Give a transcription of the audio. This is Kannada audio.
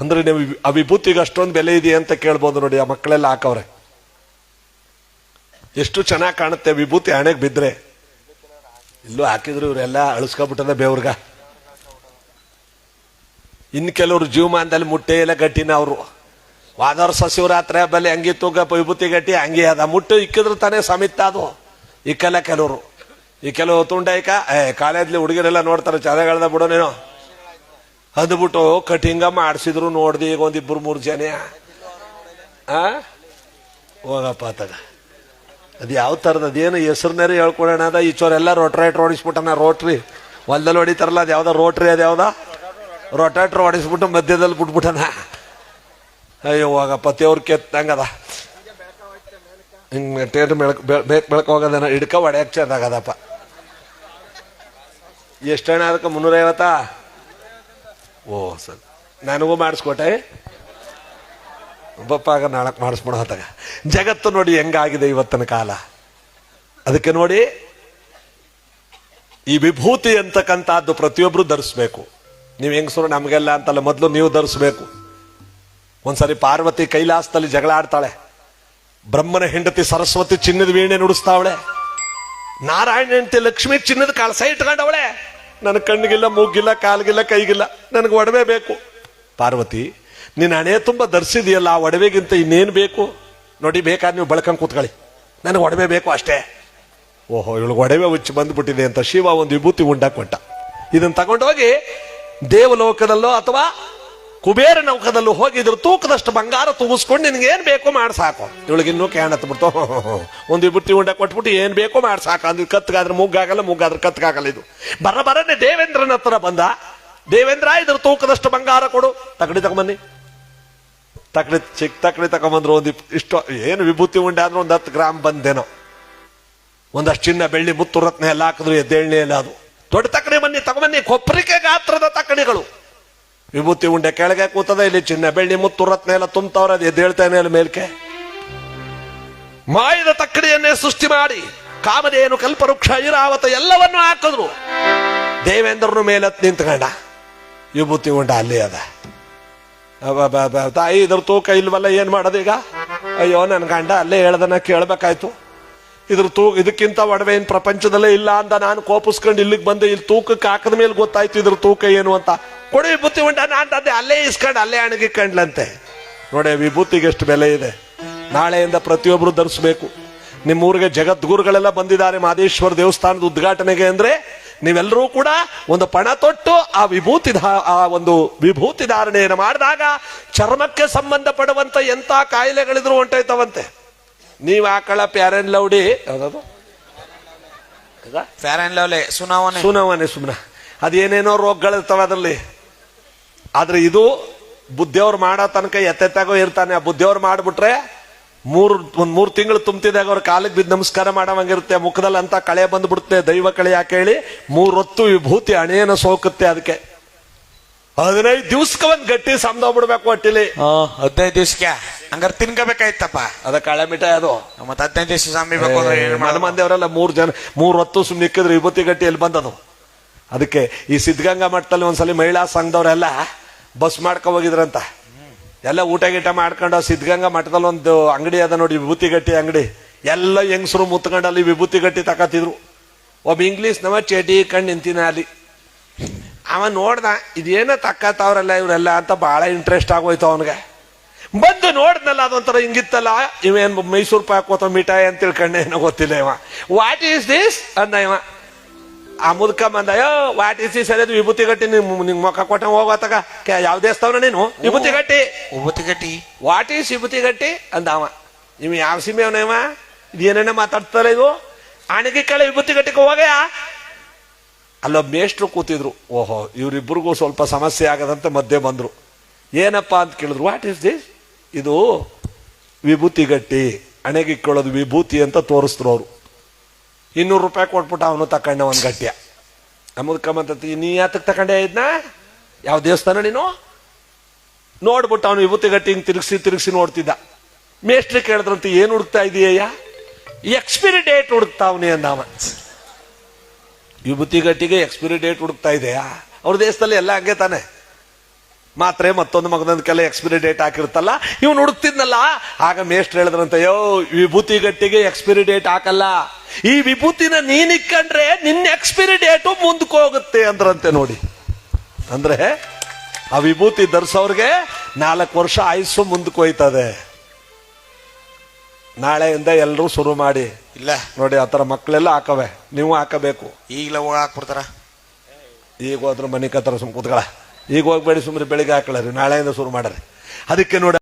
ಅಂದ್ರೆ ನೀವು ಆ ವಿಭೂತಿಗೆ ಅಷ್ಟೊಂದು ಬೆಲೆ ಇದೆಯಾ ಅಂತ ಕೇಳ್ಬೋದು ನೋಡಿ, ಆ ಮಕ್ಕಳೆಲ್ಲ ಹಾಕವ್ರೆ. ಎಷ್ಟು ಚೆನ್ನಾಗಿ ಕಾಣುತ್ತೆ ವಿಭೂತಿ ಹಣೆಗೆ ಬಿದ್ರೆ. ಇಲ್ಲೂ ಹಾಕಿದ್ರು ಇವರೆಲ್ಲ ಅಳಿಸ್ಕೊಬಿಟ್ಟದ ಬೇವ್ರಿಗ. ಇನ್ನು ಕೆಲವರು ಜೀವಮಾನದಲ್ಲಿ ಮುಟ್ಟೆ ಎಲ್ಲ ಗಟ್ಟಿನ ಅವರು. ವಾದವ್ರ ಸಸಿವರಾತ್ರಿ ಹಂಗಿ ತೂಗ ವಿಭೂತಿ ಗಟ್ಟಿ, ಹಂಗೆ ಅದ. ಮುಟ್ಟು ಇಕ್ಕಿದ್ರು ತಾನೇ ಸಮಿತ ಅದು. ಇಕ್ಕಲ್ಲ ಕೆಲವರು. ಈ ಕೆಲವು ತುಂಡೈಕ ಏ, ಕಾಲೇಜ್ಲಿ ಹುಡುಗರೆಲ್ಲ ನೋಡ್ತಾರೆ, ಚದಗಳದ ಬಿಡೋ ನೀನು. ಅಂದ್ಬಿಟ್ಟು ಕಟಿಂಗ ಮಾಡಿಸಿದ್ರು ನೋಡ್ದಿ ಈಗ ಒಂದಿಬ್ರು ಮೂರು ಜನ. ಆ? ಹೋಗಪ್ಪ ತಗ. ಅದು ಯಾವ ಥರದ ಅದೇನು ಹೆಸರ್ನೇರ ಹೇಳ್ಕೊಡೋಣ ಅದ? ಈಚೋರೆಲ್ಲ ರೊಟ್ರೈಟ್ ಓಡಿಸ್ಬಿಟ್ಟನ ರೋಟ್ರಿ ಹೊಲ್ದಲ್ಲಿ ಹೊಡಿತಾರಲ್ಲ, ಅದು ಯಾವ್ದೋ ರೋಟ್ರಿ ಅದು ಯಾವ್ದ? ರೊಟ್ರೇಟ್ರ್ ಓಡಿಸ್ಬಿಟ್ಟು ಮಧ್ಯದಲ್ಲಿ ಬಿಟ್ಬಿಟ್ಟನ. ಅಯ್ಯೋ, ಹೋಗಪ್ಪ, ದೇವ್ರ ಕೆತ್ತಂಗದ ಹಿಂಗೆ ಟೇಟ್ ಬೆಳಕ್ ಬೆಳಕ್ ಬೆಳಕು ಹೋಗೋದನ, ಹಿಡ್ಕ ಒಡೆಯಕ್ಕೆ ಚೆಂದಾಗದಪ್ಪ ಎಷ್ಟಣ್ಣ ಅದಕ್ಕೆ ಮುನ್ನೂರೈವತ್ತಾ? ಓ, ಸರ್. ನನಗೂ ಮಾಡಿಸ್ಕೊಟ್ಟೆ. ಒಬ್ಬಪ್ಪಾಗ ನಾಳಕ್ ಮಾಡಿಸ್ಬಿಡೋ ಹೊತ್ತಾಗ ಜಗತ್ತು ನೋಡಿ ಹೆಂಗಾಗಿದೆ ಇವತ್ತಿನ ಕಾಲ? ಅದಕ್ಕೆ ನೋಡಿ, ಈ ವಿಭೂತಿ ಅಂತಕ್ಕಂಥದ್ದು ಪ್ರತಿಯೊಬ್ಬರು ಧರಿಸ್ಬೇಕು. ನೀವು ಹೆಂಗಸರು ನಮಗೆಲ್ಲ ಅಂತಲ್ಲ, ಮೊದಲು ನೀವು ಧರಿಸ್ಬೇಕು. ಒಂದ್ಸರಿ ಪಾರ್ವತಿ ಕೈಲಾಸದಲ್ಲಿ ಜಗಳ ಆಡ್ತಾಳೆ. ಬ್ರಹ್ಮನ ಹೆಂಡತಿ ಸರಸ್ವತಿ ಚಿನ್ನದ ವೀಣೆ ನುಡಿಸ್ತಾವಳೆ. ನಾರಾಯಣ ಹೆಂಡತಿ ಲಕ್ಷ್ಮಿ ಚಿನ್ನದ ಕಳಸ ಇಟ್ಕೊಂಡವಳೆ. ನನ್ನ ಕಣ್ಣಿಗಿಲ್ಲ, ಮೂಗಿಲ್ಲ, ಕಾಲ್ಗಿಲ್ಲ, ಕೈಗಿಲ್ಲ. ನನಗೆ ಒಡವೆ ಬೇಕು. ಪಾರ್ವತಿ, ನಿನ್ನ ಹಣೆ ತುಂಬ ಧರಿಸಿದೆಯಲ್ಲ ಆ ಒಡವೆಗಿಂತ ಇನ್ನೇನು ಬೇಕು? ನೋಡಿ ಬೇಕಾದ್ರೆ ನೀವು ಬೆಳ್ಕೊಂಡು ಕೂತ್ಕೊಳ್ಳಿ. ನನಗೆ ಒಡವೆ ಬೇಕು ಅಷ್ಟೇ. ಓಹೋ ಇವಳು ಒಡವೆ ಹುಚ್ಚಿ ಬಂದ್ಬಿಟ್ಟಿದೆ ಅಂತ ಶಿವ ಒಂದು ವಿಭೂತಿ ಉಂಡ ಕೊಟ್ಟ ಇದನ್ನು ತಗೊಂಡೋಗಿ ದೇವಲೋಕದಲ್ಲೋ ಅಥವಾ ಕುಬೇರ ನೌಕದಲ್ಲೂ ಹೋಗಿದ್ರು ತೂಕದಷ್ಟು ಬಂಗಾರ ತೂಗಿಸ್ಕೊಂಡು ನಿನ್ಗೆ ಏನ್ ಬೇಕೋ ಮಾಡಿ ಸಾಕು. ಇವಳಿಗೆ ಇನ್ನೂ ಕ್ಯಾನ್ ಹತ್ಬಿಡ್ತು ಒಂದು ಬುಟ್ಟಿ ಉಂಡ ಕೊಟ್ಬಿಟ್ಟು ಏನ್ ಬೇಕೋ ಮಾಡಿ ಸಾಕು. ಅಂದ್ರೆ ಕತ್ಗಾದ್ರೆ ಮುಗ್ಗಾಗಲ್ಲ, ಮುಗ್ಗಾದ್ರೆ ಕತ್ಗಾಗಲ್ಲ ಇದು. ಬರ ಬರನೆ ದೇವೇಂದ್ರನ ಹತ್ರ ಬಂದ. ದೇವೇಂದ್ರ, ಇದ್ರ ತೂಕದಷ್ಟು ಬಂಗಾರ ಕೊಡು. ತಗಡಿ ತಗೊಂಬನ್ನಿ. ತಕಡಿ ಚಿಕ್ಕ ತಕಡಿ ತಗೊಂಬಂದ್ರು ಒಂದು ಇಷ್ಟು ಏನು ವಿಭೂತಿ ಉಂಡೆ ಅಂದ್ರೆ ಒಂದು ಹತ್ತು ಗ್ರಾಮ್ ಬಂದೇನೋ. ಒಂದಷ್ಟು ಚಿನ್ನ, ಬೆಳ್ಳಿ, ಮುತ್ತು, ರತ್ನ ಎಲ್ಲ ಹಾಕಿದ್ರು ಎದ್ದೇಳನೇ ಇಲ್ಲ ಅದು. ದೊಡ್ಡ ತಕಡಿ ಬನ್ನಿ, ತಗೊಂಬನ್ನಿ. ಕೊಪ್ಪರಿಕೆ ಗಾತ್ರದ ತಕಡಿಗಳು ವಿಭೂತಿ ಉಂಡೆ ಕೆಳಗೆ ಕೂತದ, ಇಲ್ಲಿ ಚಿನ್ನ ಬೆಳ್ಳಿ ಮುತ್ತು ರತ್ನ ಎಲ್ಲ ತುಂಬ್ತವ್ರ, ಅದು ಎದ್ದೇಳ್ತಾನೆ ಅಲ್ಲಿ ಮೇಲ್ಕೆ. ಮಾಯದ ತಕ್ಕಡಿಯನ್ನೇ ಸೃಷ್ಟಿ ಮಾಡಿ, ಕಾಮಧೇನು ಕಲ್ಪವೃಕ್ಷ, ಐರಾವತ ಎಲ್ಲವನ್ನು ಹಾಕಿದ್ರು. ದೇವೇಂದ್ರನು ಮೇಲತ್ ನಿಂತ್ಕಂಡ ವಿಭೂತಿ ಉಂಡ ಅಲ್ಲಿ ಅದ. ತಾಯಿ ಇದ್ರ ತೂಕ ಇಲ್ವಲ್ಲ, ಏನ್ ಮಾಡೋದೀಗ ಅಯ್ಯೋ ನನ್ನ ಗಂಡ ಅಲ್ಲೇ ಹೇಳ್ದನ ಕೇಳ್ಬೇಕಾಯ್ತು. ಇದ್ರ ತೂ, ಇದಕ್ಕಿಂತ ಒಡವೆ ಏನು ಪ್ರಪಂಚದಲ್ಲೇ ಇಲ್ಲ ಅಂತ ನಾನು ಕೋಪಿಸ್ಕೊಂಡು ಇಲ್ಲಿಗೆ ಬಂದೆ, ಇಲ್ಲಿ ತೂಕಕ್ಕೆ ಹಾಕದ ಮೇಲೆ ಗೊತ್ತಾಯ್ತು ಇದ್ರ ತೂಕ ಏನು ಅಂತ. ಕೊಡಿ ವಿಭೂತಿ ಉಂಟ ಅದೇ ಅಲ್ಲೇ ಇಸ್ಕೊಂಡು, ಅಲ್ಲೇ ಅಣಗಿ ಕಂಡ್ಲಂತೆ ನೋಡಿ, ವಿಭೂತಿಗೆ ಎಷ್ಟು ಬೆಲೆ ಇದೆ. ನಾಳೆಯಿಂದ ಪ್ರತಿಯೊಬ್ಬರು ಧರಿಸ್ಬೇಕು. ನಿಮ್ಮ ಊರಿಗೆ ಜಗದ್ಗುರುಗಳೆಲ್ಲ ಬಂದಿದ್ದಾರೆ, ಮಾದೇಶ್ವರ ದೇವಸ್ಥಾನದ ಉದ್ಘಾಟನೆಗೆ ಅಂದ್ರೆ ನೀವೆಲ್ಲರೂ ಕೂಡ ಒಂದು ಪಣ ತೊಟ್ಟು ಆ ವಿಭೂತಿ ಆ ಒಂದು ವಿಭೂತಿ ಧಾರಣೆಯನ್ನು ಮಾಡಿದಾಗ ಚರ್ಮಕ್ಕೆ ಸಂಬಂಧಪಡುವಂತ ಎಂತ ಕಾಯಿಲೆಗಳಿದ್ರು ಹೊಂಟೈತವಂತೆ ನೀವು ಆಕಳ ಅಂಡ್ ಲೌಡಿ ಯಾವ್ದದು? ಫ್ಯಾರ್ ಅಂಡ್ ಲವ್ಲಿ ಸುನಾವಣೆ. ಸುನಾವಣೆ ಸುಮ್ನ. ಅದೇನೇನೋ ರೋಗಗಳಿರ್ತಾವ ಅದರಲ್ಲಿ. ಆದ್ರೆ ಇದು ಬುದ್ಧಿಯವ್ರು ಮಾಡೋ ತನಕ ಎತ್ತೆತ್ತಾಗೋ ಇರ್ತಾನೆ. ಆ ಬುದ್ಧಿಯವ್ರು ಮಾಡ್ಬಿಟ್ರೆ ಮೂರು ಒಂದ್ ಮೂರು ತಿಂಗಳು ತುಂಬ್ತಿದಾಗ ಅವ್ರ ಕಾಲಿಗೆ ಬಿದ್ದು ನಮಸ್ಕಾರ ಮಾಡವಂಗಿರುತ್ತೆ. ಮುಖದಲ್ಲಿ ಅಂತ ಕಳೆ ಬಂದ್ಬಿಡುತ್ತೆ. ದೈವ ಕಳೆ ಯಾಕೆ ಹೇಳಿ ಮೂರೊತ್ತು ವಿಭೂತಿ ಹಣೆಯನ್ನು ಸೋಕುತ್ತೆ ಅದಕ್ಕೆ ಹದಿನೈದು ದಿವ್ಸಕ್ಕೆ ಒಂದ್ ಗಟ್ಟಿ ಸಮದೋಗ್ಬಿಡ್ಬೇಕು ಒಟ್ಟಿಲಿ ಹದಿನೈದು ದಿವ್ಸಕ್ಕೆ ಹಂಗಾರೆ ತಿನ್ಕೋಬೇಕಾಯ್ತಪ್ಪ ಅದ ಕಳೆ ಮಿಠಾಯಿ ಅದು. ಮತ್ತೆ ಹದಿನೈದು ದಿವಸ ಸ್ವಾಮಿ ಬೇಕು ಅಂದ್ರೆ ಏನ್ ಮನ ಮಾಡೋದು? ಮಂದಿ ಅವರೆಲ್ಲ ಮೂರು ಜನ ಮೂರು ಹೊತ್ತು ಸುಮ್ಮನೆ ಇಕ್ಕಿದ್ರೆ ವಿಭೂತಿ ಗಟ್ಟಿ ಎಲ್ಲಿ ಬಂದದು? ಅದಕ್ಕೆ ಈ ಸಿದ್ಧಗಂಗಾ ಮಠದಲ್ಲಿ ಒಂದ್ಸಲಿ ಮಹಿಳಾ ಸಂಘದವರೆಲ್ಲ ಬಸ್ ಮಾಡ್ಕೊ ಹೋಗಿದ್ರಂತ. ಎಲ್ಲ ಊಟ ಗೀಟ ಮಾಡ್ಕೊಂಡು ಸಿದ್ಧಗಂಗಾ ಮಠದಲ್ಲಿ ಒಂದು ಅಂಗಡಿ ಅದ ನೋಡಿ ವಿಭೂತಿ ಗಟ್ಟಿ ಅಂಗಡಿ. ಎಲ್ಲ ಹೆಂಗಸರು ಮುತ್ಕೊಂಡು ಅಲ್ಲಿ ವಿಭೂತಿ ಗಟ್ಟಿ ತಕತಿದ್ರು ಒಬ್ಬ ಇಂಗ್ಲೀಷ್ ನವ ಚೇಟಿ ಕಂಡು ನಿಂತಿನ ಅಲ್ಲಿ. ಅವ ನೋಡ್ದ ಇದೇನ ತಕ್ಕತ್ತವ್ರಲ್ಲ ಇವರೆಲ್ಲ ಅಂತ ಬಹಳ ಇಂಟ್ರೆಸ್ಟ್ ಆಗೋಯ್ತು ಅವನಿಗೆ. ಬಂದು ನೋಡ್ದಲ್ಲ ಅದೊಂಥರ ಹಿಂಗಿತ್ತಲ್ಲ. ಇವೇನ್ ಮೈಸೂರು ಪಾಕ್ ಕೋತ ಮಿಠಾಯಿ ಅಂತ ತಿಳ್ಕೊಂಡೆ ಏನೋ ಗೊತ್ತಿಲ್ಲ ಇವ. ವಾಟ್ ಈಸ್ ದಿಸ್ ಅಂದ ಇವ. ಆ ಮುದುಕ ಬಂದ ಅಯ್ಯೋ ವಾಟ್ ಈಸ್ ದಿಸ್ ಅದೇ ವಿಭೂತಿ ಗಟ್ಟಿ ನಿಮ್ ಮೊಕ್ಕ ಕೊಟ್ಟ ಹೋಗೋತಗ ಯಾವ ದೇವಸ್ಥಾನ ನೀನು? ವಿಭೂತಿ ಗಟ್ಟಿ. ವಿಭೂತಿ ಗಟ್ಟಿ. ವಾಟ್ ಈಸ್ ವಿಭೂತಿ ಗಟ್ಟಿ? ಅಂದ ಅವ. ನೀವು ಯಾವ ಸಿಮೆ ಅವನೇವ ಇದೇನೇನ ಮಾತಾಡ್ತಾರ ಇದು. ಅಣಗಿ ಕಳೆ ವಿಭೂತಿ ಗಟ್ಟಿಗೆ ಹೋಗಯ? ಅಲ್ಲೊಬ್ಬ ಮೇಷ್ಟ್ರು ಕೂತಿದ್ರು. ಓಹೋ ಇವರಿಬ್ಬರಿಗೂ ಸ್ವಲ್ಪ ಸಮಸ್ಯೆ ಆಗದಂತ ಮಧ್ಯೆ ಬಂದ್ರು. ಏನಪ್ಪಾ? ಅಂತ ಕೇಳಿದ್ರು. ವಾಟ್ ಈಸ್ ದಿಸ್ ಇದು ವಿಭೂತಿ ಗಟ್ಟಿ ಹಣೆಗಿಕ್ಕೊಳ್ಳೋದು ವಿಭೂತಿ ಅಂತ ತೋರಿಸ್ರು ಅವರು. ಇನ್ನೂರು ರೂಪಾಯಿ ಕೊಟ್ಬಿಟ್ಟು ಅವನು ತಕೊಂಡ ಒಂದು ಗಟ್ಟಿಯ ನಮ್ಮದಕ್ಕಂತ ನೀ ಯಾತಕ್ಕೆ ತಕೊಂಡೆ ಇದನ್ನ ಯಾವ ದೇವಸ್ಥಾನ ನೀನು? ನೋಡ್ಬಿಟ್ಟು ಅವನು ವಿಭೂತಿ ಗಟ್ಟಿ ಹಿಂಗೆ ತಿರುಗಿಸಿ ತಿರುಗಿಸಿ ನೋಡ್ತಿದ್ದ. ಮೇಸ್ಟ್ರಿ ಕೇಳಿದ್ರಂತ, ಏನು ಹುಡುಕ್ತಾ ಇದೆಯ ಎಕ್ಸ್ಪಿರಿ ಡೇಟ್ ಹುಡುಕ್ತಾವ್ನಿ ಅಂದ ಅವ ವಿಭೂತಿ ಗಟ್ಟಿಗೆ ಎಕ್ಸ್ಪಿರಿ ಡೇಟ್ ಹುಡುಕ್ತಾ ಇದೆಯಾ? ಅವ್ರ ದೇಶದಲ್ಲಿ ಎಲ್ಲ ಹಂಗೆ ತಾನೆ. ಮಾತ್ರೆ ಮತ್ತೊಂದು ಮಗದೊಂದಕ್ಕೆಲ್ಲ ಎಕ್ಸ್ಪೈರಿ ಡೇಟ್ ಹಾಕಿರ್ತಲ್ಲ ಇವನು ಹುಡುಕ್ತಿದ್ನಲ್ಲ? ಆಗ ಮೇಷ್ಟ್ರು ಹೇಳಿದ್ರಂತೆ ಯೋ ವಿಭೂತಿ ಗಟ್ಟಿಗೆ ಎಕ್ಸ್ಪೈರಿ ಡೇಟ್ ಹಾಕಲ್ಲ. ಈ ವಿಭೂತಿನ ನೀನ್ ಇಕ್ಕಂಡ್ರೆ ನಿನ್ನ ಎಕ್ಸ್ಪೈರಿ ಡೇಟು ಮುಂದಕ್ಕೆ ಹೋಗುತ್ತೆ ಅಂದ್ರಂತೆ ನೋಡಿ. ಅಂದ್ರೆ ಆ ವಿಭೂತಿ ಧರಿಸೋರ್ಗೆ ನಾಲ್ಕು ವರ್ಷ ಆಯುಸ್ಸು ಮುಂದಕ್ಕೆ ಹೋಯ್ತದೆ. ನಾಳೆಯಿಂದ ಎಲ್ಲರೂ ಶುರು ಮಾಡಿ. ಇಲ್ಲ. ನೋಡಿ ಆ ಥರ ಮಕ್ಕಳೆಲ್ಲ ಹಾಕವೆ. ನೀವು ಹಾಕಬೇಕು. ಈಗಲೇ ಹೋಗಿ ಹಾಕ್ಬಿಡ್ತಾರ ಈಗ ಹೋದ್ರೆ ಮನೆ ಕತ್ತರ ಸುಮ್ ಕೂತ್ಗಳ ಈಗ ಹೋಗ್ಬೇಡಿ ಸುಮ್ಮನೆ ಬೆಳಿಗ್ಗೆ ಹಾಕೊಳ್ಳರಿ ನಾಳೆಯಿಂದ ಶುರು ಮಾಡ್ರಿ. ಅದಕ್ಕೆ ನೋಡಿ